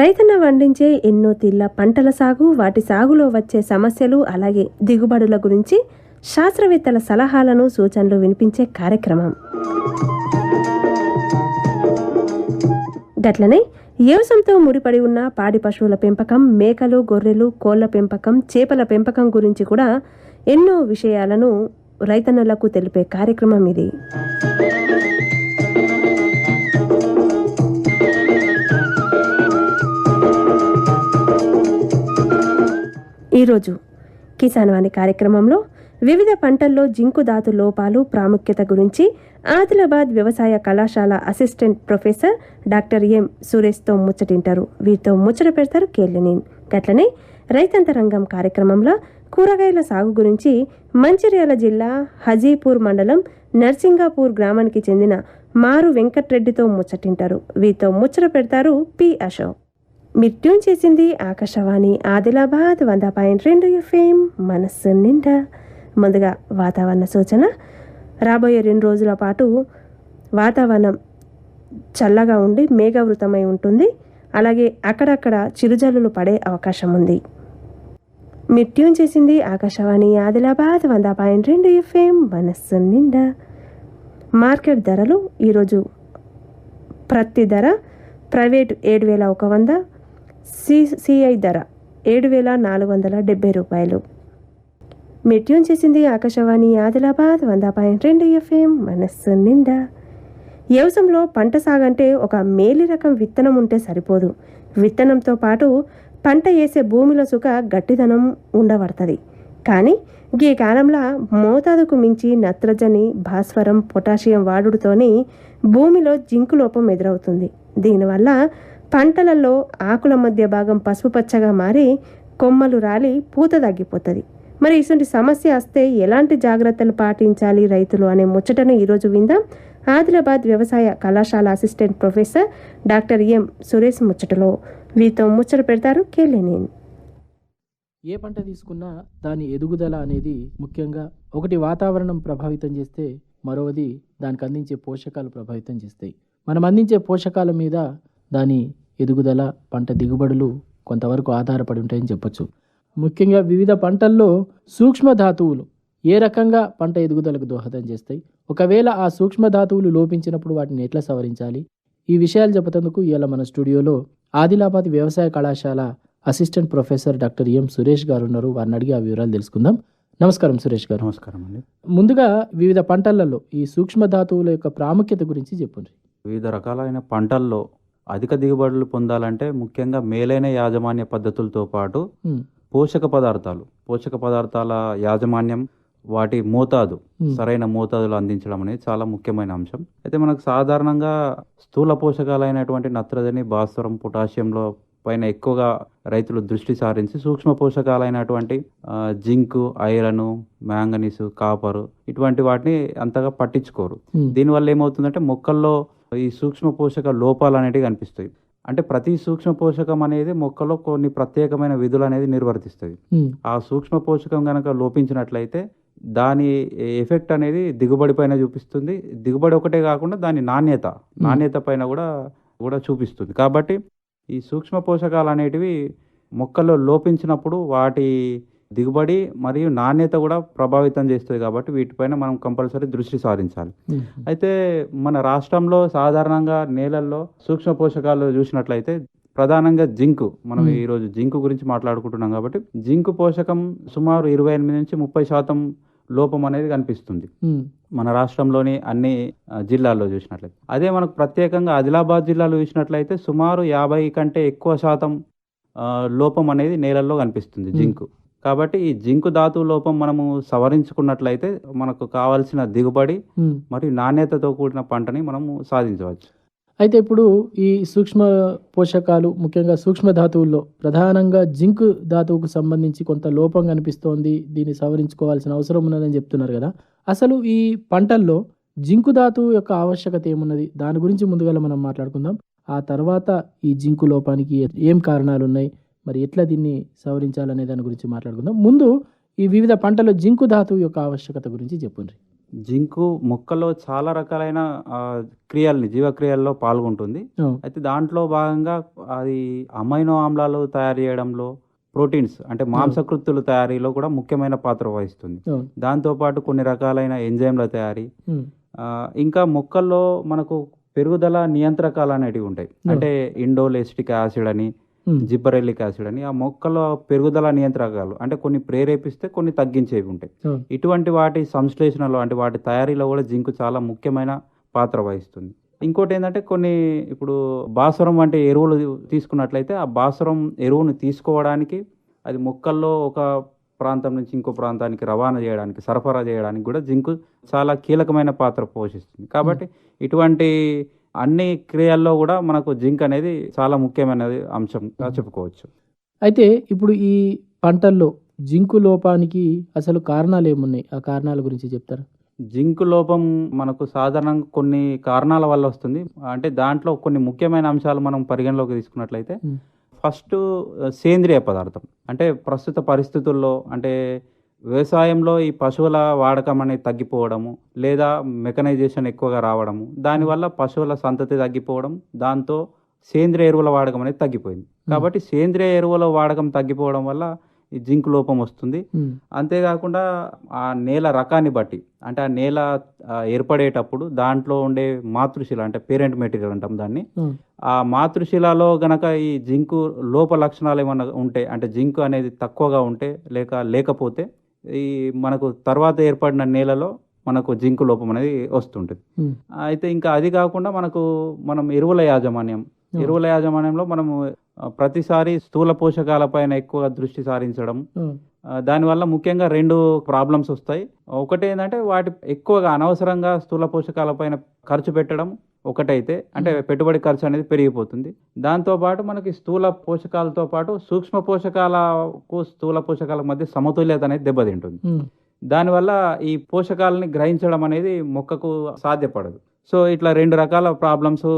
రైతన్న వండించే ఎన్నో తిల్ల పంటల సాగు వాటి సాగులో వచ్చే సమస్యలు అలాగే దిగుబడుల గురించి శాస్త్రవేత్తల సలహాలను సూచనలు వినిపించే కార్యక్రమం. గట్లనే వ్యవసాయంతో ముడిపడి ఉన్న పాడి పశువుల పెంపకం మేకలు గొర్రెలు కోళ్ళ పెంపకం చేపల పెంపకం గురించి కూడా ఎన్నో విషయాలను రైతన్నలకు తెలిపే కార్యక్రమం ఇది. ఈరోజు కిసాన్ వాణి కార్యక్రమంలో వివిధ పంటల్లో జింకు ధాతు లోపాలు ప్రాముఖ్యత గురించి ఆదిలాబాద్ వ్యవసాయ కళాశాల అసిస్టెంట్ ప్రొఫెసర్ డాక్టర్ ఎం సురేష్తో ముచ్చటింటారు. వీరితో ముచ్చట పెడతారు కేళ్ళినేన్ గట్లనే రైతంతరంగం కార్యక్రమంలో కూరగాయల సాగు గురించి మంచిర్యాల జిల్లా హజీపూర్ మండలం నర్సింగాపూర్ గ్రామానికి చెందిన మారు వెంకట్రెడ్డితో ముచ్చటింటారు. వీరితో ముచ్చట పెడతారు పి అశోక్. మీరు ట్యూన్ చేసింది ఆకాశవాణి ఆదిలాబాద్ వంద పాయింట్ రెండు ఎఫ్ఎం మనస్సు నిండా. ముందుగా వాతావరణ సూచన. రాబోయే రెండు రోజుల పాటు వాతావరణం చల్లగా ఉండి మేఘవృతమై ఉంటుంది. అలాగే అక్కడక్కడ చిరుజల్లులు పడే అవకాశం ఉంది. మీరు ట్యూన్ చేసింది ఆకాశవాణి ఆదిలాబాద్ వంద పాయింట్ రెండు ఎఫ్ఎం మనస్సు నిండా. మార్కెట్ ధరలు ఈరోజు ప్రతి ధర ప్రైవేట్ ఏడు వేల ఒక వంద సిసిఐ ధర ఏడు వేల నాలుగు వందల డెబ్బై రూపాయలు. మెట్యూన్ చేసింది ఆకాశవాణి ఆదిలాబాద్ వంద పాయింట్ రెండు ఎఫ్ఎం మనస్సు నిండా. వ్యవసాయంలో పంట సాగంటే ఒక మేలి రకం విత్తనం ఉంటే సరిపోదు. విత్తనంతో పాటు పంట వేసే భూమిలో సుఖ గట్టిదనం ఉండబడుతుంది కానీ ఈ కాలంలో మోతాదుకు మించి నత్రజని భాస్వరం పొటాషియం వాడుడుతోని భూమిలో జింకు లోపం ఎదురవుతుంది. దీనివల్ల పంటలలో ఆకుల మధ్య భాగం పసుపు పచ్చగా మారి కొమ్మలు రాలి పూత తగ్గిపోతుంది. మరి ఇటువంటి సమస్య వస్తే ఎలాంటి జాగ్రత్తలు పాటించాలి రైతులు అనే ముచ్చటను ఈరోజు విందాం. ఆదిలాబాద్ వ్యవసాయ కళాశాల assistant professor doctor M Suresh ముచ్చటలో వీరితో ముచ్చట పెడతారు కేలేనేని ఏ పంట తీసుకున్నా దాని ఎదుగుదల అనేది ముఖ్యంగా ఒకటి వాతావరణం ప్రభావితం చేస్తే మరోది దానికి అందించే పోషకాలు ప్రభావితం చేస్తాయి. మనం అందించే పోషకాల మీద దాని ఎదుగుదల పంట దిగుబడులు కొంతవరకు ఆధారపడి ఉంటాయని చెప్పొచ్చు. ముఖ్యంగా వివిధ పంటల్లో సూక్ష్మ ధాతువులు ఏ రకంగా పంట ఎదుగుదలకు దోహదం చేస్తాయి? ఒకవేళ ఆ సూక్ష్మ ధాతువులు లోపించినప్పుడు వాటిని ఎట్లా సవరించాలి? ఈ విషయాలు చెప్పేందుకు ఇవాళ మన స్టూడియోలో ఆదిలాబాద్ వ్యవసాయ కళాశాల assistant professor doctor M Suresh గారు ఉన్నారు. వారిని అడిగి ఆ వివరాలు తెలుసుకుందాం. నమస్కారం సురేష్ గారు. నమస్కారం అండి. ముందుగా వివిధ పంటలలో ఈ సూక్ష్మ ధాతువుల యొక్క ప్రాముఖ్యత గురించి చెప్పండి. వివిధ రకాలైన పంటల్లో అధిక దిగుబడులు పొందాలంటే ముఖ్యంగా మేలైన యాజమాన్య పద్ధతులతో పాటు పోషక పదార్థాలు. పోషక పదార్థాల యాజమాన్యం వాటి మోతాదు సరైన మోతాదులు అందించడం అనేది చాలా ముఖ్యమైన అంశం. అయితే మనకు సాధారణంగా స్థూల పోషకాలైనటువంటి నత్రజని భాస్వరం పొటాషియంలో పైన ఎక్కువగా రైతులు దృష్టి సారించి సూక్ష్మ పోషకాలైనటువంటి జింకు ఐరన్ మ్యాంగనీసు కాపరు ఇటువంటి వాటిని అంతగా పట్టించుకోరు. దీనివల్ల ఏమవుతుందంటే మొక్కల్లో ఈ సూక్ష్మ పోషక లోపాలు అనేటివి కనిపిస్తాయి. అంటే ప్రతి సూక్ష్మ పోషకం అనేది మొక్కలో కొన్ని ప్రత్యేకమైన విధులు అనేది నిర్వర్తిస్తుంది ఆ సూక్ష్మ పోషకం కనుక లోపించినట్లయితే దాని ఎఫెక్ట్ అనేది దిగుబడి పైన చూపిస్తుంది. దిగుబడి ఒకటే కాకుండా దాని నాణ్యత నాణ్యత పైన కూడా కూడా చూపిస్తుంది. కాబట్టి ఈ సూక్ష్మ పోషకాలు అనేటివి మొక్కల్లో లోపించినప్పుడు వాటి దిగుబడి మరియు నాణ్యత కూడా ప్రభావితం చేస్తుంది కాబట్టి వీటిపైన మనం కంపల్సరీ దృష్టి సారించాలి. అయితే మన రాష్ట్రంలో సాధారణంగా నేలల్లో సూక్ష్మ పోషకాలు చూసినట్లయితే ప్రధానంగా జింకు మనం. ఈరోజు జింకు గురించి మాట్లాడుకుంటున్నాం కాబట్టి జింకు పోషకం సుమారు ఇరవై ఎనిమిది నుంచి ముప్పై శాతం లోపం అనేది కనిపిస్తుంది. మన రాష్ట్రంలోని అన్ని జిల్లాల్లో చూసినట్లయితే. అదే మనకు ప్రత్యేకంగా ఆదిలాబాద్ జిల్లాలో చూసినట్లయితే సుమారు యాభై కంటే ఎక్కువ శాతం లోపం అనేది నేలల్లో కనిపిస్తుంది జింకు. కాబట్టి ఈ జింకు ధాతు లోపం మనము సవరించుకున్నట్లయితే మనకు కావాల్సిన దిగుబడి. మరియు నాణ్యతతో కూడిన పంటని మనము సాధించవచ్చు. అయితే ఇప్పుడు ఈ సూక్ష్మ పోషకాలు ముఖ్యంగా సూక్ష్మ ధాతువుల్లో ప్రధానంగా జింక్ ధాతువుకు సంబంధించి కొంత లోపం కనిపిస్తోంది దీన్ని సవరించుకోవాల్సిన అవసరం ఉన్నదని చెప్తున్నారు కదా. అసలు ఈ పంటల్లో జింకు ధాతువు యొక్క ఆవశ్యకత ఏమున్నది? దాని గురించి ముందుగా మనం మాట్లాడుకుందాం. ఆ తర్వాత ఈ జింకు లోపానికి ఏం కారణాలు ఉన్నాయి మరి ఎట్లా దీన్ని సవరించాలనే దాని గురించి మాట్లాడుకుందాం. ముందు ఈ వివిధ పంటలో జింకు ధాతువు యొక్క ఆవశ్యకత గురించి చెప్పండి జింకు మొక్కలో చాలా రకాలైన క్రియల్ని జీవక్రియల్లో పాల్గొంటుంది. అయితే దాంట్లో భాగంగా అది అమైనో ఆమ్లాలు తయారు చేయడంలో ప్రోటీన్స్ అంటే మాంసకృత్తుల తయారీలో కూడా ముఖ్యమైన పాత్ర వహిస్తుంది. దాంతోపాటు కొన్ని రకాలైన ఎంజైమ్ల తయారీ. ఇంకా మొక్కల్లో మనకు పెరుగుదల నియంత్రకాలు అనేటివి ఉంటాయి. అంటే ఇండోలెస్టిక్ యాసిడ్ అని జిబ్బరెల్లిక్ యాసిడ్ అని ఆ మొక్కలో పెరుగుదల నియంత్రకాలు అంటే కొన్ని ప్రేరేపిస్తే కొన్ని తగ్గించేవి ఉంటాయి. ఇటువంటి వాటి సంశ్లేషణలో అంటే వాటి తయారీలో కూడా జింక్ చాలా ముఖ్యమైన పాత్ర వహిస్తుంది. ఇంకోటి ఏంటంటే కొన్ని ఇప్పుడు బాసరం వంటి ఎరువులు తీసుకున్నట్లయితే ఆ బాసరం ఎరువును తీసుకోవడానికి అది మొక్కల్లో ఒక ప్రాంతం నుంచి ఇంకో ప్రాంతానికి రవాణా చేయడానికి సరఫరా చేయడానికి కూడా జింక్ చాలా కీలకమైన పాత్ర పోషిస్తుంది. కాబట్టి ఇటువంటి అన్ని క్రియల్లో కూడా మనకు జింక్ అనేది చాలా ముఖ్యమైనది అంశంగా చెప్పుకోవచ్చు. అయితే ఇప్పుడు ఈ పంటల్లో జింకు లోపానికి అసలు కారణాలు ఏమున్నాయి? ఆ కారణాల గురించి చెప్తారా? జింక్ లోపం మనకు సాధారణంగా కొన్ని కారణాల వల్ల వస్తుంది. అంటే దాంట్లో కొన్ని ముఖ్యమైన అంశాలు మనం పరిగణలోకి తీసుకున్నట్లయితే. ఫస్ట్ సేంద్రియ పదార్థం. అంటే ప్రస్తుత పరిస్థితుల్లో అంటే వ్యవసాయంలో ఈ పశువుల వాడకం అనేది తగ్గిపోవడము లేదా మెకనైజేషన్ ఎక్కువగా రావడము దానివల్ల పశువుల సంతతి తగ్గిపోవడం దాంతో సేంద్రియ ఎరువుల వాడకం అనేది తగ్గిపోయింది. కాబట్టి సేంద్రియ ఎరువుల వాడకం తగ్గిపోవడం వల్ల ఈ జింక్ లోపం వస్తుంది. అంతేకాకుండా ఆ నేల రకాన్ని బట్టి అంటే ఆ నేల ఏర్పడేటప్పుడు దాంట్లో ఉండే మాతృశిల అంటే పేరెంట్ మెటీరియల్ అంటాం దాన్ని. ఆ మాతృశిలలో గనక ఈ జింకు లోప లక్షణాలు ఏమన్నా ఉంటే అంటే జింకు అనేది తక్కువగా ఉంటే లేక లేకపోతే ఈ మనకు తర్వాత ఏర్పడిన నేలలో మనకు జింకు లోపం అనేది వస్తుంటుంది. అయితే ఇంకా అది కాకుండా మనకు మనం ఎరువుల యాజమాన్యం ఎరువుల యాజమాన్యంలో మనము ప్రతిసారి స్థూల పోషకాలపైన ఎక్కువ దృష్టి సారించడం దానివల్ల ముఖ్యంగా రెండు ప్రాబ్లమ్స్ వస్తాయి. ఒకటి ఏంటంటే వాటి ఎక్కువగా అనవసరంగా స్థూల పోషకాలపైన ఖర్చు పెట్టడం ఒకటైతే అంటే పెట్టుబడి ఖర్చు అనేది పెరిగిపోతుంది. దాంతో పాటు మనకి స్థూల పోషకాలతో పాటు సూక్ష్మ పోషకాలకు స్థూల పోషకాల మధ్య సమతుల్యత అనేది దెబ్బతింటుంది. దానివల్ల ఈ పోషకాలని గ్రహించడం అనేది మొక్కకు సాధ్యపడదు. సో ఇట్లా రెండు రకాల ప్రాబ్లమ్స్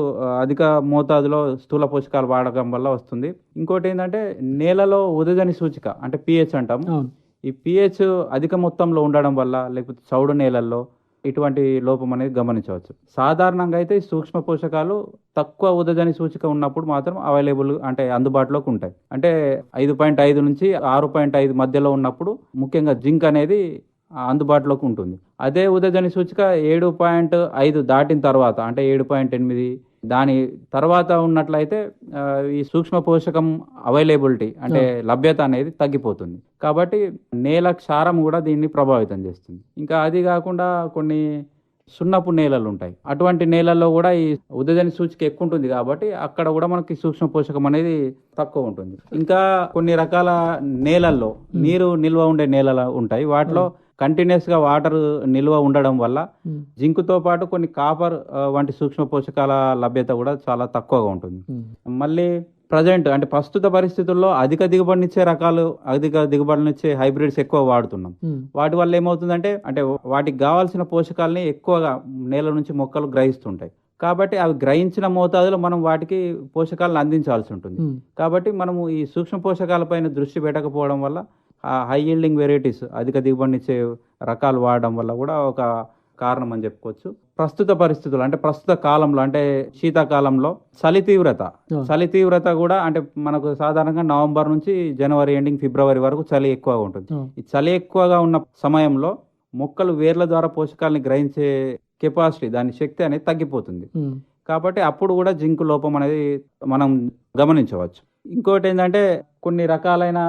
అధిక మోతాదులో స్థూల పోషకాలు వాడకం వల్ల వస్తుంది. ఇంకోటి ఏంటంటే నేలలో ఉదజని సూచిక అంటే పిహెచ్ అంటాం అవును. ఈ పిహెచ్ అధిక మొత్తంలో ఉండడం వల్ల లేకపోతే చౌడు నేలల్లో ఇటువంటి లోపం అనేది గమనించవచ్చు. సాధారణంగా అయితే సూక్ష్మ పోషకాలు తక్కువ ఉదజని సూచిక ఉన్నప్పుడు మాత్రం అవైలబుల్ అంటే అందుబాటులోకి ఉంటాయి. అంటే ఐదు పాయింట్ ఐదు నుంచి ఆరు పాయింట్ ఐదు మధ్యలో ఉన్నప్పుడు ముఖ్యంగా జింక్ అనేది అందుబాటులోకి ఉంటుంది. అదే ఉదజని సూచిక ఏడు పాయింట్ ఐదు దాటిన తర్వాత అంటే ఏడు పాయింట్ ఎనిమిది దాని తర్వాత ఉన్నట్లయితే ఈ సూక్ష్మ పోషకం అవైలబిలిటీ అంటే లభ్యత అనేది తగ్గిపోతుంది. కాబట్టి నేల క్షారం కూడా దీన్ని ప్రభావితం చేస్తుంది. ఇంకా అది కాకుండా కొన్ని సున్నపు నేలలు ఉంటాయి. అటువంటి నేలల్లో కూడా ఈ ఉదజని సూచిక ఎక్కువ ఉంటుంది కాబట్టి అక్కడ కూడా మనకి సూక్ష్మ పోషకం అనేది తక్కువ ఉంటుంది. ఇంకా కొన్ని రకాల నేలల్లో నీరు నిల్వ ఉండే నేలలు ఉంటాయి. వాటిలో కంటిన్యూస్గా వాటర్ నిల్వ ఉండడం వల్ల జింకుతో పాటు కొన్ని కాపర్ వంటి సూక్ష్మ పోషకాల లభ్యత కూడా చాలా తక్కువగా ఉంటుంది. మళ్ళీ ప్రజెంట్ అంటే ప్రస్తుత పరిస్థితుల్లో అధిక దిగుబడినిచ్చే రకాలు అధిక దిగుబడినిచ్చే హైబ్రిడ్స్ ఎక్కువ వాడుతున్నాం. వాటి వల్ల ఏమవుతుందంటే అంటే వాటికి కావాల్సిన పోషకాలని ఎక్కువగా నేల నుంచి మొక్కలు గ్రహిస్తుంటాయి. కాబట్టి అవి గ్రహించిన మోతాదులో మనం వాటికి పోషకాలను అందించాల్సి ఉంటుంది. కాబట్టి మనము ఈ సూక్ష్మ పోషకాలపైన దృష్టి పెట్టకపోవడం వల్ల హై ఈల్డింగ్ వెరైటీస్ అధిక దిగుబడినిచ్చే రకాలు వాడడం వల్ల కూడా ఒక కారణం అని చెప్పుకోవచ్చు. ప్రస్తుత పరిస్థితులు అంటే ప్రస్తుత కాలంలో అంటే శీతాకాలంలో చలి తీవ్రత. చలి తీవ్రత కూడా అంటే మనకు సాధారణంగా నవంబర్ నుంచి జనవరి ఎండింగ్ ఫిబ్రవరి వరకు చలి ఎక్కువగా ఉంటుంది. ఈ చలి ఎక్కువగా ఉన్న సమయంలో మొక్కలు వేర్ల ద్వారా పోషకాలని గ్రహించే కెపాసిటీ దాని శక్తి అనేది తగ్గిపోతుంది. కాబట్టి అప్పుడు కూడా జింక్ లోపం అనేది మనం గమనించవచ్చు. ఇంకోటి ఏంటంటే కొన్ని రకాలైన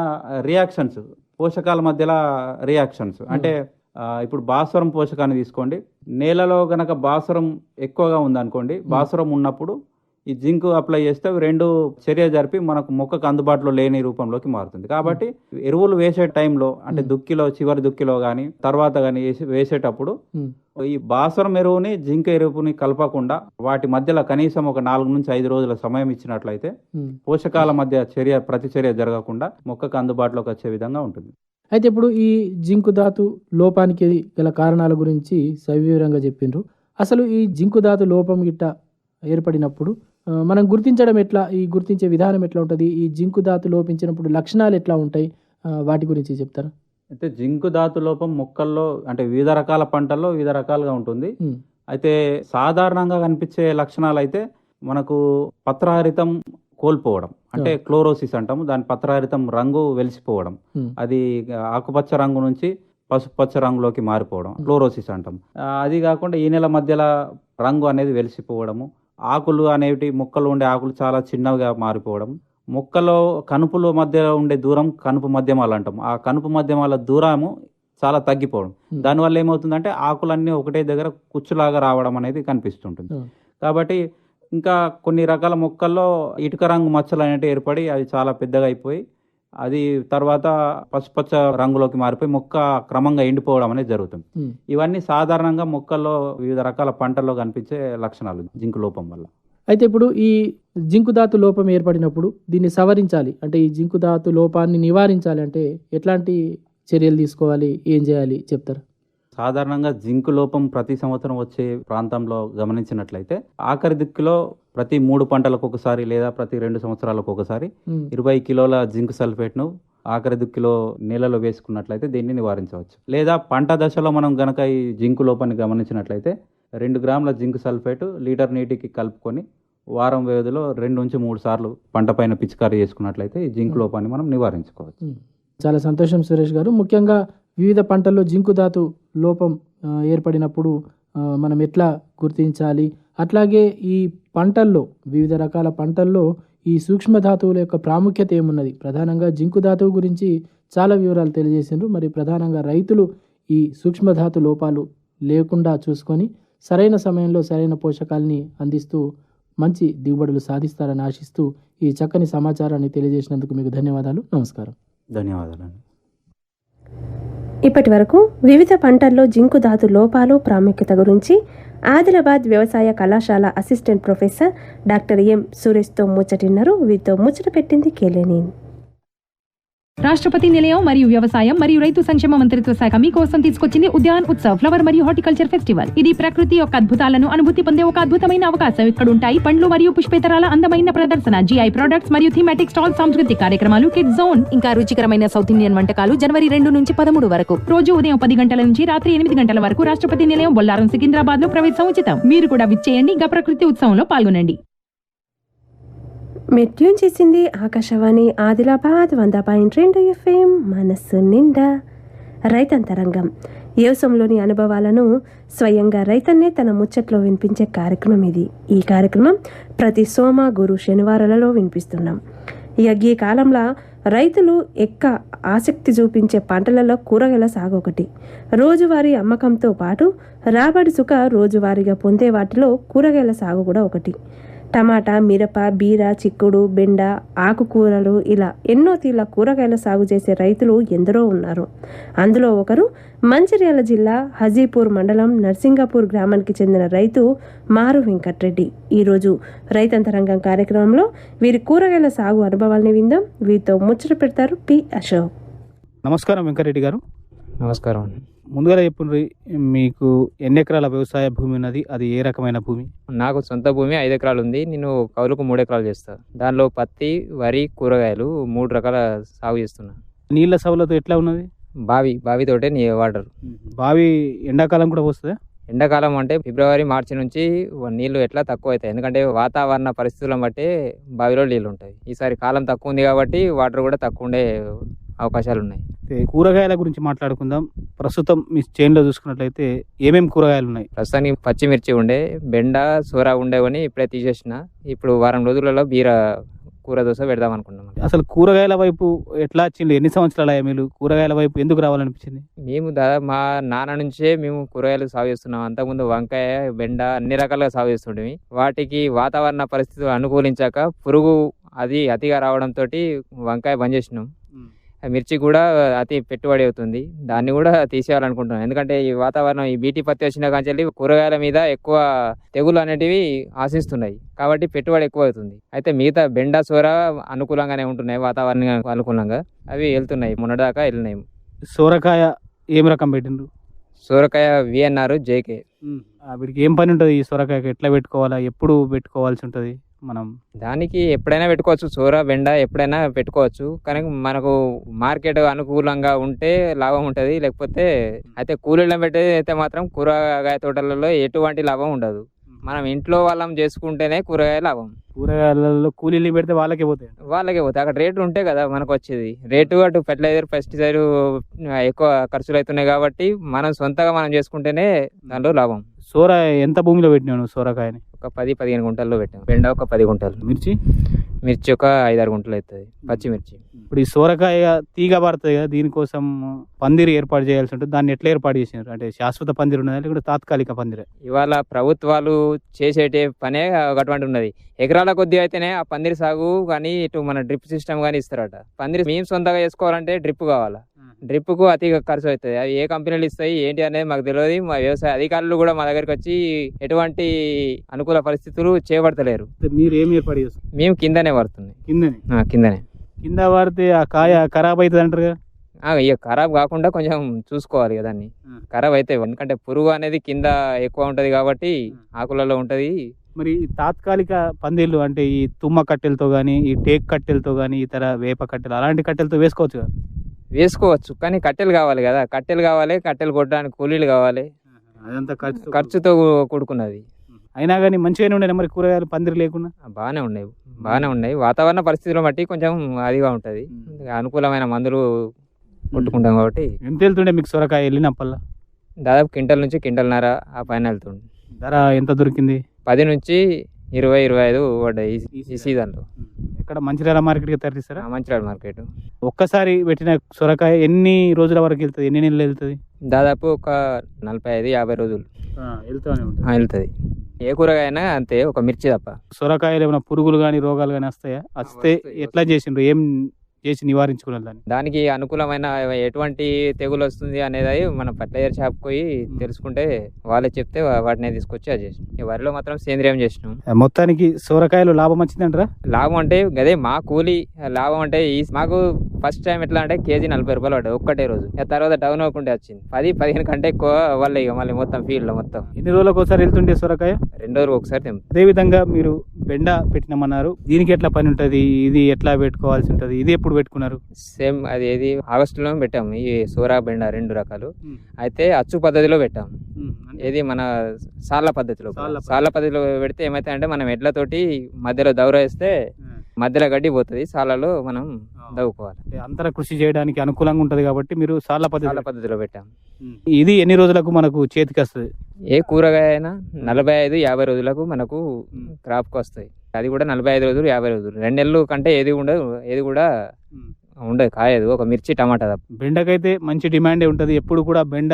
రియాక్షన్స్ పోషకాల మధ్యలో రియాక్షన్స్ అంటే ఆ, ఇప్పుడు భాస్వరం పోషకాన్ని తీసుకోండి. నేలలో గనక భాస్వరం ఎక్కువగా ఉందనుకోండి భాస్వరం ఉన్నప్పుడు ఈ జింక్ అప్లై చేస్తే రెండు చర్య జరిపి మనకు మొక్కకు అందుబాటులో లేని రూపంలోకి మారుతుంది కాబట్టి ఎరువులు వేసే టైంలో అంటే. దుక్కిలో చివరి దుక్కిలో కానీ తర్వాత కానీ వేసి వేసేటప్పుడు ఈ భాస్వరం ఎరువుని జింక్ ఎరువుని కలపకుండా వాటి మధ్యలో కనీసం ఒక నాలుగు నుంచి ఐదు రోజుల సమయం ఇచ్చినట్లయితే. పోషకాల మధ్య చర్య ప్రతిచర్య జరగకుండా మొక్కకు అందుబాటులోకి వచ్చే విధంగా ఉంటుంది అయితే ఇప్పుడు ఈ జింకు ధాతు లోపానికి గల కారణాల గురించి సవివరంగా చెప్పిండ్రు అసలు ఈ జింకు ధాతు లోపం గిట్ట ఏర్పడినప్పుడు మనం గుర్తించడం ఎట్లా? ఈ గుర్తించే విధానం ఎట్లా ఉంటుంది? ఈ జింకు ధాతు లోపించినప్పుడు లక్షణాలు ఎట్లా ఉంటాయి? వాటి గురించి చెప్తారా? అయితే జింకు ధాతు లోపం మొక్కల్లో అంటే వివిధ రకాల పంటల్లో వివిధ రకాలుగా ఉంటుంది. అయితే సాధారణంగా కనిపించే లక్షణాలు అయితే మనకు పత్రహరితం కోల్పోవడం. అంటే క్లోరోసిస్ అంటాము. దాని పత్రహరితం రంగు వెలిసిపోవడం. అది ఆకుపచ్చ రంగు నుంచి పసుపచ్చ రంగులోకి మారిపోవడం. క్లోరోసిస్ అంటాం అది కాకుండా ఈ నెల మధ్యలో రంగు అనేది వెలిసిపోవడము. ఆకులు అనేవి మొక్కలు ఉండే ఆకులు చాలా చిన్నవిగా మారిపోవడం మొక్కలో కనుపుల మధ్య ఉండే దూరం కనుపు మధ్యమాలు అంటాం ఆ కనుపు మధ్యమాల దూరము చాలా తగ్గిపోవడం. దానివల్ల ఏమవుతుందంటే ఆకులన్నీ ఒకటే దగ్గర కుచ్చులాగా రావడం అనేది కనిపిస్తుంటుంది. కాబట్టి ఇంకా కొన్ని రకాల మొక్కల్లో ఇటుక రంగు మచ్చలు అనేవి ఏర్పడి అవి చాలా పెద్దగా అయిపోయి అది తర్వాత పసుపచ్చ రంగులోకి మారిపోయి మొక్క క్రమంగా ఎండిపోవడం అనేది జరుగుతుంది. ఇవన్నీ సాధారణంగా మొక్కల్లో వివిధ రకాల పంటల్లో కనిపించే లక్షణాలు జింకు లోపం వల్ల. అయితే ఇప్పుడు ఈ జింకు ధాతు లోపం ఏర్పడినప్పుడు దీన్ని సవరించాలి. అంటే ఈ జింకు ధాతు లోపాన్ని నివారించాలి అంటే ఎట్లాంటి చర్యలు తీసుకోవాలి? ఏం చేయాలి? చెప్తారా? సాధారణంగా జింకు లోపం ప్రతి సంవత్సరం వచ్చే ప్రాంతంలో గమనించినట్లయితే ఆఖరి దిక్కులో ప్రతి మూడు పంటలకు ఒకసారి లేదా ప్రతి రెండు సంవత్సరాలకు ఒకసారి ఇరవై కిలోల జింక్ సల్ఫేట్ను ఆఖరి దిక్కులో నీళ్ళలో వేసుకున్నట్లయితే దీన్ని నివారించవచ్చు. లేదా పంట దశలో మనం గనక ఈ జింకు లోపాన్ని గమనించినట్లయితే రెండు గ్రాముల జింక్ సల్ఫేట్ లీటర్ నీటికి కలుపుకొని వారం వ్యవధిలో రెండు నుంచి మూడు సార్లు పంట పైన పిచికారీ చేసుకున్నట్లయితే ఈ జింక్ లోపాన్ని మనం నివారించుకోవచ్చు. చాలా సంతోషం సురేష్ గారు. ముఖ్యంగా వివిధ పంటల్లో జింకు ధాతు లోపం ఏర్పడినప్పుడు మనం ఎట్లా గుర్తించాలి? అట్లాగే ఈ పంటల్లో వివిధ రకాల పంటల్లో ఈ సూక్ష్మ ధాతువుల యొక్క ప్రాముఖ్యత ఏమున్నది? ప్రధానంగా జింకు ధాతువు గురించి చాలా వివరాలు తెలియజేసిండ్రు. మరి ప్రధానంగా రైతులు ఈ సూక్ష్మధాతు లోపాలు లేకుండా చూసుకొని సరైన సమయంలో సరైన పోషకాలని అందిస్తూ మంచి దిగుబడులు సాధిస్తారని ఆశిస్తూ ఈ చక్కని సమాచారాన్ని తెలియజేసినందుకు మీకు ధన్యవాదాలు. నమస్కారం. ధన్యవాదాలండి. ఇప్పటి వరకు వివిధ పంటల్లో జింకు ధాతు లోపాలు ప్రాముఖ్యత గురించి ఆదిలాబాద్ వ్యవసాయ కళాశాల అసిస్టెంట్ ప్రొఫెసర్ డాక్టర్ ఎం సురేష్తో ముచ్చటిన్నారు. వీరితో ముచ్చట పెట్టింది కేలేని. రాష్ట్రపతి నిలయం మరియు వ్యవసాయం మరియు రైతు సంక్షేమ మంత్రిత్వ శాఖ మీకోసం తీసుకొచ్చింది ఉద్యాన్ ఉత్సవ్ ఫ్లవర్ మరియు హార్టికల్చర్ ఫెస్టివల్. ఇది ప్రకృతి యొక్క అద్భుతాలను అనుభూతి పొందే ఒక అద్భుతమైన అవకాశం. ఇక్కడ ఉంటాయి పండ్లు మరియు పుష్పేతరాల అందమైన ప్రదర్శన జిఐ ప్రొడక్ట్స్ మరియు థీమాటిక్ స్టాల్ సాంస్కృతిక కార్యక్రమాలు కిడ్ జోన్ ఇంకా రుచికరమైన సౌత్ ఇండియన్ వంటకాలు జనవరి రెండు నుంచి పదమూడు వరకు. రోజు ఉదయం పది గంటల నుంచి రాత్రి ఎనిమిది గంటల వరకు రాష్ట్రపతి నిలయం బొల్లారం సికింద్రాబాద్లో ప్రవేశం ఉచితం. మీరు కూడా విచ్చేయండి ఇంకా ప్రకృతి ఉత్సవంలో పాల్గొనండి. మెట్యూన్ చేసింది ఆకాశవాణి ఆదిలాబాద్ వంద పాయింట్ రెండు ఎఫ్ఎం మనస్సు నిండా. రైతంతరంగం వ్యవసాయంలోని అనుభవాలను స్వయంగా రైతన్నే తన ముచ్చట్లో వినిపించే కార్యక్రమం ఇది. ఈ కార్యక్రమం ప్రతి సోమ గురు శనివారాలలో వినిపిస్తున్నాం. ఇక ఈ కాలంలో రైతులు ఎక్క ఆసక్తి చూపించే పంటలలో కూరగాయల సాగు ఒకటి. రోజువారీ అమ్మకంతో పాటు రాబడి సుఖ రోజువారీగా పొందే వాటిలో కూరగాయల సాగు కూడా ఒకటి. టమాటా మిరప బీర చిక్కుడు బెండ ఆకుకూరలు ఇలా ఎన్నో తీర్ల కూరగాయల సాగు చేసే రైతులు ఎందరో ఉన్నారు. అందులో ఒకరు మంచిర్యాల జిల్లా హజీపూర్ మండలం నర్సింగపూర్ గ్రామానికి చెందిన రైతు మారు వెంకట్రెడ్డి. ఈరోజు రైతంతరంగం కార్యక్రమంలో వీరి కూరగాయల సాగు అనుభవాల్ని విందాం. వీరితో ముచ్చట పెడతారు పి అశోక్. నమస్కారం వెంకరెడ్డి గారు. నమస్కారం. ముందుగా చెప్పుండ్రి మీకు ఎన్ని ఎకరాల వ్యవసాయ భూమి ఉన్నది? అది ఏ రకమైన భూమి? నాకు సొంత భూమి ఐదు ఎకరాలు ఉంది నేను కౌలుకు మూడు ఎకరాలు చేస్తా. దానిలో పత్తి వరి కూరగాయలు మూడు రకాల సాగు చేస్తున్నా. నీళ్ళ సవలతో ఎట్లా ఉన్నది? బావి బావితోటే నీ వాటర్. బావి ఎండాకాలం కూడా వస్తుందా ఎండాకాలం అంటే ఫిబ్రవరి మార్చి నుంచి నీళ్ళు ఎట్లా తక్కువ అవుతాయి ఎందుకంటే వాతావరణ పరిస్థితులను బట్టి బావిలో నీళ్ళు ఉంటాయి ఈసారి కాలం తక్కువ ఉంది కాబట్టి వాటర్ కూడా తక్కువ ఉండే అవకాశాలు ఉన్నాయి అయితే కూరగాయల గురించి మాట్లాడుకుందాం. ప్రస్తుతం మీ చేనులో చూసుకున్నట్లయితే ఏమేమి కూరగాయలు ఉన్నాయి? ప్రస్తుతానికి పచ్చిమిర్చి ఉండే బెండ సూర ఉండేవని ఇప్పుడే తీసేసిన. ఇప్పుడు వారం రోజులలో బీర కూర దోశ పెడదాం అనుకున్నాం. అసలు కూరగాయల వైపు ఎట్లా వచ్చింది? ఎన్ని సంవత్సరాలు మీరు? కూరగాయల వైపు ఎందుకు రావాలనిపించింది? మేము దాదాపు మా నాన్న నుంచే మేము కూరగాయలు సాగు చేస్తున్నాం. అంతకుముందు వంకాయ బెండ అన్ని రకాలుగా సాగు చేస్తుండేవి. వాటికి వాతావరణ పరిస్థితులు అనుకూలించాక పురుగు అది అతిగా రావడంతో వంకాయ బంద్ చేసినాం. మిర్చి కూడా అతి పెట్టుబడి అవుతుంది. దాన్ని కూడా తీసేయాలనుకుంటున్నాం. ఎందుకంటే ఈ వాతావరణం ఈ బీటీ పత్తి వచ్చిన కాంచెల్లి కూరగాయల మీద ఎక్కువ తెగులు అనేటివి ఆశిస్తున్నాయి. కాబట్టి పెట్టుబడి ఎక్కువ అవుతుంది. అయితే మిగతా బెండ సోర అనుకూలంగానే ఉంటున్నాయి వాతావరణం అనుకూలంగా. అవి వెళ్తున్నాయి. మొన్నటిదాకా వెళ్ళినాయి. సోరకాయ ఏం రకం పెట్టిండ్రు? సోరకాయ విఎన్ఆర్ జేకే ఆ, వీటికి ఏం పని ఉంటుంది ఈ సొరకాయకి? ఎట్లా పెట్టుకోవాలా? ఎప్పుడు పెట్టుకోవాల్సి ఉంటుంది? మనం దానికి ఎప్పుడైనా పెట్టుకోవచ్చు. సోర బెండ ఎప్పుడైనా పెట్టుకోవచ్చు. కానీ మనకు మార్కెట్ అనుకూలంగా ఉంటే లాభం ఉంటుంది. లేకపోతే అయితే కూలీలను పెట్టేది అయితే మాత్రం కూరగాయ తోటలలో ఎటువంటి లాభం ఉండదు. మనం ఇంట్లో వాళ్ళం చేసుకుంటేనే కూరగాయ లాభం. కూరగాయలలో కూలీలు పెడితే వాళ్ళకే పోతాయి వాళ్ళకే పోతే అక్కడ రేట్లు ఉంటాయి కదా మనకు వచ్చేది రేటు అటు ఫెర్టిలైజర్ పెస్టిసైడ్ ఎక్కువ ఖర్చులు అవుతున్నాయి కాబట్టి మనం సొంతగా మనం చేసుకుంటేనే దాంట్లో లాభం. సోర ఎంత భూమిలో పెట్టినావు నువ్వు సోరకాయని? ఒక పది పదిహేను గుంటల్లో పెట్టాం. బెండ ఒక పది గుంటలు. మిర్చి? మిర్చి ఒక ఐదారు గుంటలు అవుతుంది. పచ్చిమిర్చి. ఇప్పుడు ఈ సోరకాయ తీగ పడుతుంది కదా దీనికోసం పందిరి ఏర్పాటు చేయాల్సి ఉంటుంది. దాన్ని ఎట్లా ఏర్పాటు చేసినారు? అంటే శాశ్వత పందిరి ఉన్నదా లేకుంటే తాత్కాలిక పందిరి? ఇవాళ ప్రభుత్వాలు చేసేటి పనే అటువంటి ఉన్నది. ఎకరాల కొద్ది అయితేనే ఆ పందిరి సాగు కానీ ఇటు మన డ్రిప్ సిస్టమ్ కానీ ఇస్తారట. పందిరి మేము సొంతంగా చేసుకోవాలంటే డ్రిప్ కావాలా? డ్రిప్కు అతి ఖర్చు అవుతుంది. అవి ఏ కంపెనీలు ఇస్తాయి ఏంటి అనేది మాకు తెలియదు మా వ్యవసాయ అధికారులు కూడా మా దగ్గరికి వచ్చి ఎటువంటి అనుకూల పరిస్థితులు చేపడతలేరు. మీరు ఏం ఏర్పాటు చేస్తారు? మేము కిందనే పడుతుంది కిందని? కిందనే. కింద పడితే ఆ కాయ ఖరాబ్ అవుతుంది అంటారు ఇక ఖరాబ్ కాకుండా కొంచెం చూసుకోవాలి కదా దాన్ని. ఖరాబ్ అయితే ఎందుకంటే పురుగు అనేది కింద ఎక్కువ ఉంటది కాబట్టి ఆకులలో ఉంటది. మరి తాత్కాలిక పందిళ్ళు అంటే ఈ తుమ్మ కట్టెలతో కానీ ఈ టేక్ కట్టెలతో కానీ ఇతర వేప కట్టెలు అలాంటి కట్టెలతో వేసుకోవచ్చు కదా? వేసుకోవచ్చు. కానీ కట్టెలు కావాలి కదా. కట్టెలు కావాలి కట్టెలు కొట్టడానికి కూలీలు కావాలి. అదంతా ఖర్చు ఖర్చుతో కూడుకున్నది. అయినా కానీ మంచిగానే ఉండే మరి కూరగాయలు పందిరి లేకుండా? బాగానే ఉన్నాయి. బాగానే ఉన్నాయి. వాతావరణ పరిస్థితులను బట్టి కొంచెం అదిగా ఉంటది. అనుకూలమైన మందులు కొట్టుకుంటాం కాబట్టి. ఎంత వెళ్తుండే మీకు సొరకాయ వెళ్ళినప్పల్లా దాదాపు క్వింటల్ నుంచి క్వింటల్నర ఆ పైన వెళ్తుంది ధర ఎంత దొరికింది? పది నుంచి ఇరవై ఇరవై ఐదు పడ్డాయి ఈ- ఈ సీజన్లో. ఇక్కడ మంచిర్యాల మార్కెట్కి తరలిస్తారా మంచిర్యాల మార్కెట్. ఒక్కసారి పెట్టిన సొరకాయ ఎన్ని రోజుల వరకు వెళ్తుంది? ఎన్ని నెలలు వెళ్తుంది? దాదాపు ఒక నలభై ఐదు యాభై రోజులు. వెళ్తానే ఉంటుంది. ఆ, వెళ్తుంది. ఏ కూరగాయ అయినా అంతే ఒక మిర్చి తప్ప. సొరకాయలు ఏమైనా పురుగులు కానీ రోగాలు కానీ వస్తాయా? వస్తే వస్తాయి, ఎట్లా చేసిండ్రు? ఏం చేసి నివారించుకున్నారు దాన్ని. దానికి అనుకూలమైన ఎటువంటి తెగులు వస్తుంది అనేది మన ఫర్టిలైజర్ షాప్ పోయి తెలుసుకుంటే వాళ్ళే చెప్తే వాటిని తీసుకొచ్చి అది చేసినాం. ఈ వరిలో మాత్రం సేంద్రియం చేసినాం. మొత్తానికి సొరకాయలు లాభం వచ్చిందంటారా? లాభం అంటే అదే మా కూలి లాభం అంటే ఈ మాకు ఫస్ట్ టైం ఎట్లా అంటే కేజీ నలభై రూపాయలు పడ్డాయి ఒక్కటే రోజు. ఆ తర్వాత డౌన్ అవ్వకుంటే వచ్చింది. పది పదిహేను కంటే ఎక్కువ వాళ్ళే ఇక మళ్ళీ మొత్తం ఫీల్డ్లో మొత్తం. ఎన్ని రోజులకు ఒకసారి వెళ్తుండే సొరకాయ? రెండు రోజులు ఒకసారి అదే విధంగా మీరు బెండ పెట్టినామన్నారు. దీనికి ఎట్లా పని ఉంటది? ఇది ఎట్లా పెట్టుకోవాల్సి ఉంటది? ఇది ఎప్పుడు పెట్టుకున్నారు? సేమ్ అది ఏది? ఆగస్టులో పెట్టాము. ఈ సోరా బెండ రెండు రకాలు. అయితే అచ్చు పద్ధతిలో పెట్టాం. ఏది మన సాళ్ళ పద్ధతిలో. సాళ్ళ పద్ధతిలో పెడితే ఏమైతే అంటే మనం ఎడ్లతోటి మధ్యలో దౌర వేస్తే మధ్యలో గడ్డి పోతుంది సాలలో మనం దవ్వుకోవాలి. అంతర కృషి చేయడానికి అనుకూలంగా ఉంటది కాబట్టి మీరు సాల పద్ధతి పద్ధతిలో పెట్టాం. ఇది ఎన్ని రోజులకు మనకు చేతికి వస్తుంది? ఏ కూరగాయ అయినా నలభై ఐదు యాభై రోజులకు మనకు క్రాప్కి వస్తాయి అది కూడా నలభై ఐదు రోజులు యాభై రోజులు. రెండు నెలలు కంటే ఏది ఉండదు ఏది కూడా ఉండదు కాయదు. ఒక మిర్చి టమాటా తప్ప. బెండకైతే మంచి డిమాండే ఉంటది ఎప్పుడు కూడా బెండ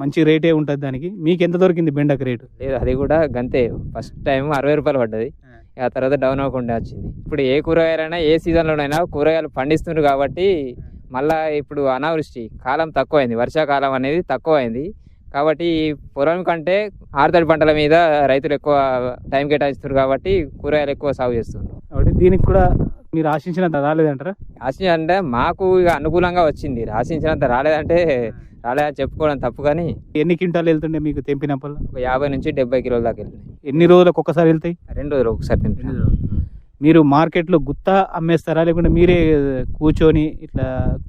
మంచి రేటే ఉంటది దానికి. మీకు ఎంత దొరికింది బెండకి రేటు? లేదు అది కూడా గంతే. ఫస్ట్ టైం అరవై రూపాయలు పడ్డది. ఆ తర్వాత డౌన్ అవ్వకుండా వచ్చింది. ఇప్పుడు ఏ కూరగాయలైనా ఏ సీజన్లోనైనా కూరగాయలు పండిస్తున్నారు కాబట్టి మళ్ళా ఇప్పుడు అనావృష్టి కాలం తక్కువైంది. వర్షాకాలం అనేది తక్కువైంది. కాబట్టి ఈ పొలం కంటే ఆరుతడి పంటల మీద రైతులు ఎక్కువ టైం కేటాయిస్తున్నారు కాబట్టి కూరగాయలు ఎక్కువ సాగు చేస్తున్నారు కాబట్టి దీనికి కూడా మీరు ఆశించినంత రాలేదంటారా? ఆశించ అంటే మాకు ఇక అనుకూలంగా వచ్చింది. ఆశించినంత రాలేదంటే రాలేదని చెప్పుకోవడం తప్పు కానీ ఎన్ని క్వింటాలు వెళ్తుండే మీకు తెంపినప్పుడు ఒక యాభై నుంచి డెబ్బై కిలోల దాకా వెళ్ళినాయి ఎన్ని రోజులకు ఒక్కసారి వెళ్తాయి? రెండు రోజులు ఒకసారి తింటాం రెండు మీరు మార్కెట్లో గుత్తా అమ్మేస్తారా? లేకుంటే మీరే కూర్చొని ఇట్లా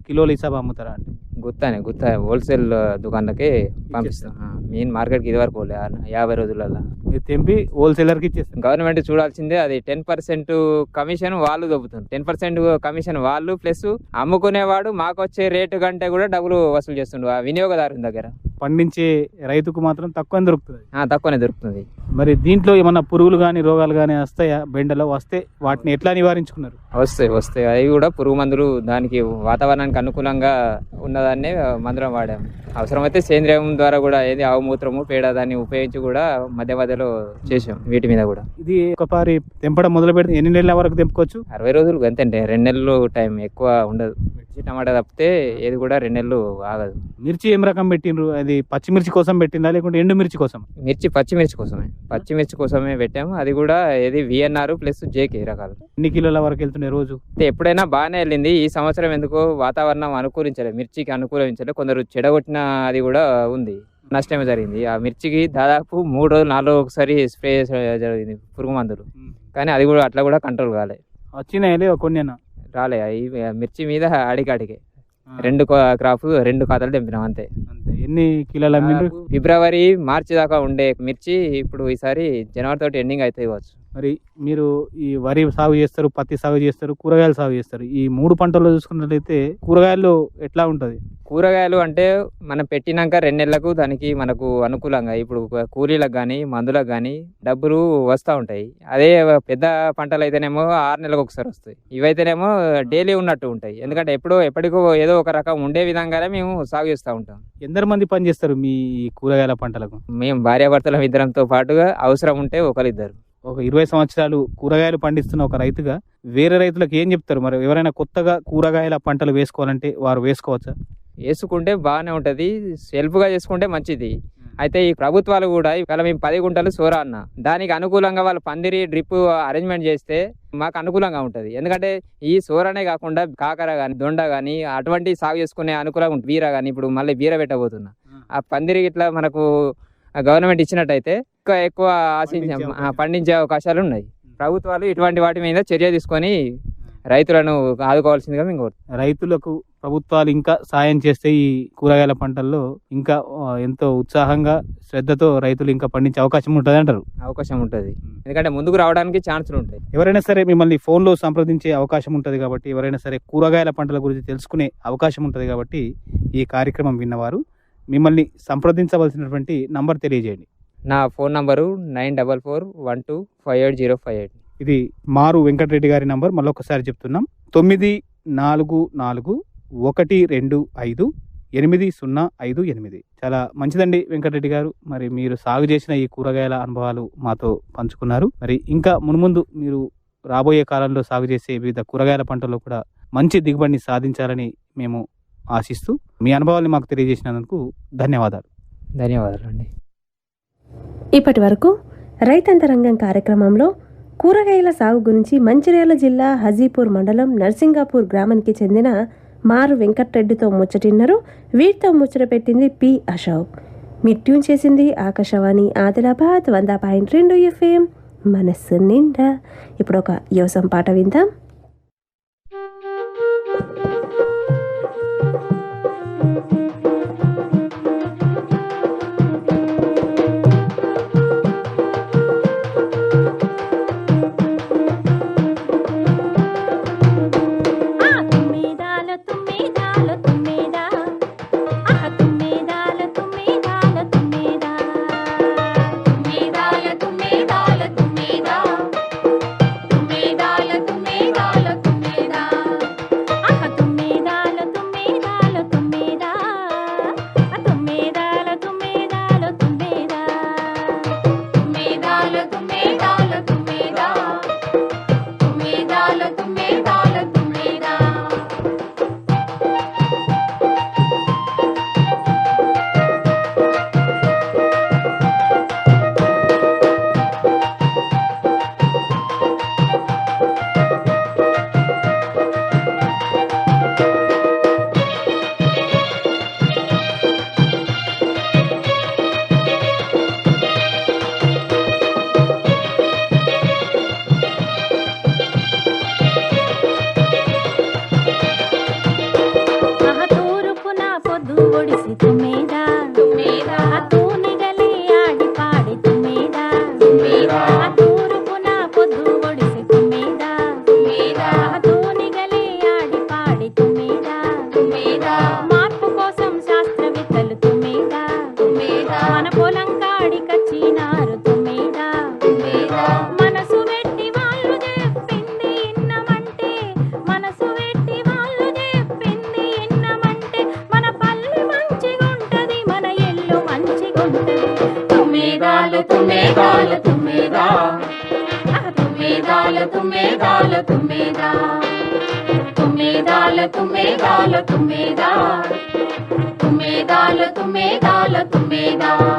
కిలోల హిసాబు అమ్ముతారా అంటే గుత్తానే గుత్తా హోల్సేల్ దుకాణాలకి పంపిస్తాం. మెయిన్ మార్కెట్కి ఇది వరకు పోలే, యాభై రోజులలో మీరు తెంపి హోల్సేలర్కి ఇచ్చేస్తారు. గవర్నమెంట్ చూడాల్సిందే అది టెన్ పర్సెంట్ కమిషన్ వాళ్ళు దొబ్బుతుంది. టెన్ పర్సెంట్ కమిషన్ వాళ్ళు ప్లస్ అమ్ముకునేవాడు మాకు వచ్చే రేటు కంటే కూడా డబ్బులు వసూలు చేస్తుండు ఆ వినియోగదారుని దగ్గర. పండించే రైతుకు మాత్రం తక్కువ దొరుకుతుంది. ఆ, తక్కువనే దొరుకుతుంది. మరి దీంట్లో ఏమన్నా పురుగులు కానీ రోగాలు కానీ వస్తాయా బెండలో? వస్తే వాటిని ఎట్లా నివారించుకున్నారు? వస్తాయి వస్తాయి. అవి కూడా పురుగు మందులు దానికి వాతావరణానికి అనుకూలంగా ఉన్నదాన్నే మందులం వాడాము. అవసరమైతే సేంద్రియం ద్వారా కూడా ఏది ఆవు మూత్రము పేడ దాన్ని ఉపయోగించి కూడా మధ్య మధ్యలో చేసాం వీటి మీద కూడా. ఇది ఒకసారి తెంపడం మొదలు పెడితే ఎన్ని నెలల వరకు తెంపుకోవచ్చు? అరవై రోజులు అంతే రెండు నెలలు టైం ఎక్కువ ఉండదు. మిర్చి టమాటా తప్పితే ఏది కూడా రెండు నెలలు ఆగదు. మిర్చి ఏం రకం పెట్టిండ్రు? అది పచ్చిమిర్చి కోసం పెట్టిందా? లేకుంటే ఎండు మిర్చి కోసం? మిర్చి పచ్చిమిర్చి కోసమే. పచ్చిమిర్చి కోసమే పెట్టాము. అది కూడా ఏది విఎన్ఆర్ ప్లస్ జేకే రకాలు. ఎన్ని కిలోల వరకు వెళ్తున్నాయి రోజు? అయితే ఎప్పుడైనా బాగానే వెళ్ళింది. ఈ సంవత్సరం ఎందుకో వాతావరణం అనుకూలించలేదు. మిర్చికి అనుకూలించలేదు. కొందరు చెడగొట్టిన అది కూడా ఉంది. నష్టమే జరిగింది. ఆ మిర్చికి దాదాపు మూడు రోజులు నాలుగు ఒకసారి స్ప్రే జరిగింది పురుగు మందులు. కానీ అది కూడా అట్లా కూడా కంట్రోల్ కాలే. వచ్చినాయి కొన్ని రాలే ఈ మిర్చి మీద అడికాడికే రెండు క్రాప్ రెండు ఖాతాలు తెంపినాం అంతే. ఎన్ని కిలోల ఫిబ్రవరి మార్చి దాకా ఉండే మిర్చి ఇప్పుడు ఈసారి జనవరి తోటి ఎండింగ్ అయితే కావచ్చు. మరి మీరు ఈ వరి సాగు చేస్తారు పత్తి సాగు చేస్తారు కూరగాయలు సాగు చేస్తారు. ఈ మూడు పంటల్లో చూసుకున్నట్లయితే కూరగాయలు ఎట్లా ఉంటది? కూరగాయలు అంటే మనం పెట్టినాక రెండు నెలలకు దానికి మనకు అనుకూలంగా ఇప్పుడు కూలీలకు కానీ మందులకు కానీ డబ్బులు వస్తూ ఉంటాయి. అదే పెద్ద పంటలు అయితేనేమో ఆరు నెలలకు ఒకసారి వస్తాయి. ఇవైతేనేమో డైలీ ఉన్నట్టు ఉంటాయి. ఎందుకంటే ఎప్పుడో ఎప్పటికో ఏదో ఒక రకం ఉండే విధంగానే మేము సాగు చేస్తూ ఉంటాం. ఎందరు మంది పని చేస్తారు మీ కూరగాయల పంటలకు? మేము భార్యాభర్తల ఇద్దరంతో పాటుగా అవసరం ఉంటే ఒకరిద్దరు. ఒక ఇరవై సంవత్సరాలు కూరగాయలు పండిస్తున్న ఒక రైతుగా వేరే రైతులకు ఏం చెప్తారు? మరి ఎవరైనా కొత్తగా కూరగాయల పంటలు వేసుకోవాలంటే వారు వేసుకోవచ్చా? వేసుకుంటే బాగానే ఉంటుంది. సెల్ఫ్గా చేసుకుంటే మంచిది. అయితే ఈ ప్రభుత్వాలు కూడా ఇవాళ మేము పది గుంటలు సోరా అన్న. దానికి అనుకూలంగా వాళ్ళు పందిరి డ్రిప్ అరేంజ్మెంట్ చేస్తే మాకు అనుకూలంగా ఉంటుంది. ఎందుకంటే ఈ సోరానే కాకుండా కాకర కానీ దొండ కానీ అటువంటి సాగు చేసుకునే అనుకూలంగా ఉంటుంది బీర కానీ ఇప్పుడు మళ్ళీ బీర పెట్టబోతున్నా ఆ పందిరి ఇట్లా మనకు గవర్నమెంట్ ఇచ్చినట్టయితే ఇంకా ఎక్కువ ఆశించే. పండించే అవకాశాలు. ఉన్నాయి. ప్రభుత్వాలు ఇటువంటి వాటి మీద చర్య తీసుకొని రైతులను ఆదుకోవాల్సిందిగా మేము కోరుతున్నాం. రైతులకు ప్రభుత్వాలు ఇంకా సాయం చేస్తే ఈ కూరగాయల పంటల్లో ఇంకా ఎంతో ఉత్సాహంగా శ్రద్ధతో రైతులు ఇంకా పండించే అవకాశం ఉంటుంది అంటారు. అవకాశం ఉంటుంది. ఎందుకంటే ముందుకు రావడానికి ఛాన్సులు ఉంటాయి. ఎవరైనా సరే మిమ్మల్ని ఫోన్లో సంప్రదించే అవకాశం ఉంటుంది కాబట్టి ఎవరైనా సరే కూరగాయల పంటల గురించి తెలుసుకునే అవకాశం ఉంటుంది కాబట్టి ఈ కార్యక్రమం విన్నవారు మిమ్మల్ని సంప్రదించవలసినటువంటి నంబర్ తెలియజేయండి. నా phone number nine double four one two five eight zero five eight. ఇది మారు వెంకటరెడ్డి గారి నంబర్ మళ్ళొకసారి చెప్తున్నాం. తొమ్మిది నాలుగు నాలుగు ఒకటి రెండు ఐదు ఎనిమిది సున్నా ఐదు ఎనిమిది. చాలా మంచిదండి వెంకటరెడ్డి గారు. మరి మీరు సాగు చేసిన ఈ కూరగాయల అనుభవాలు మాతో పంచుకున్నారు. మరి ఇంకా మున్ముందు మీరు రాబోయే కాలంలో సాగు చేసే వివిధ కూరగాయల పంటల్లో కూడా మంచి దిగుబడిని సాధించాలని మేము ఆశిస్తూ మీ అనుభవాల్ని మాకు తెలియజేసినందుకు ధన్యవాదాలు. ధన్యవాదాలు అండి ఇప్పటి వరకు రైతంతరంగం కార్యక్రమంలో కూరగాయల సాగు గురించి మంచిర్యాల జిల్లా హజీపూర్ మండలం నర్సింగాపూర్ గ్రామానికి చెందిన మారు వెంకట్రెడ్డితో ముచ్చటిన్నారు. వీటితో ముచ్చట పెట్టింది పి అశోక్. మీరు ట్యూన్ చేసింది ఆకాశవాణి ఆదిలాబాద్ వంద పాయింట్ రెండు ఎఫ్ఎం. మనస్సు నిండా. ఇప్పుడు ఒక యోసం పాట విందాం. తుమ్మేదాల తుమ్మేదా. తుమ్మేదాల తుమ్మేదాల తుమ్మేదా. తుమ్మేదాల తుమ్మేదాల తుమ్మేదా.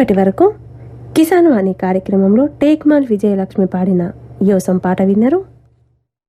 ఇప్పటి వరకు కిసాను అనే కార్యక్రమంలో టేక్మాల్ విజయలక్ష్మి పాడిన యోసం పాట విన్నారు.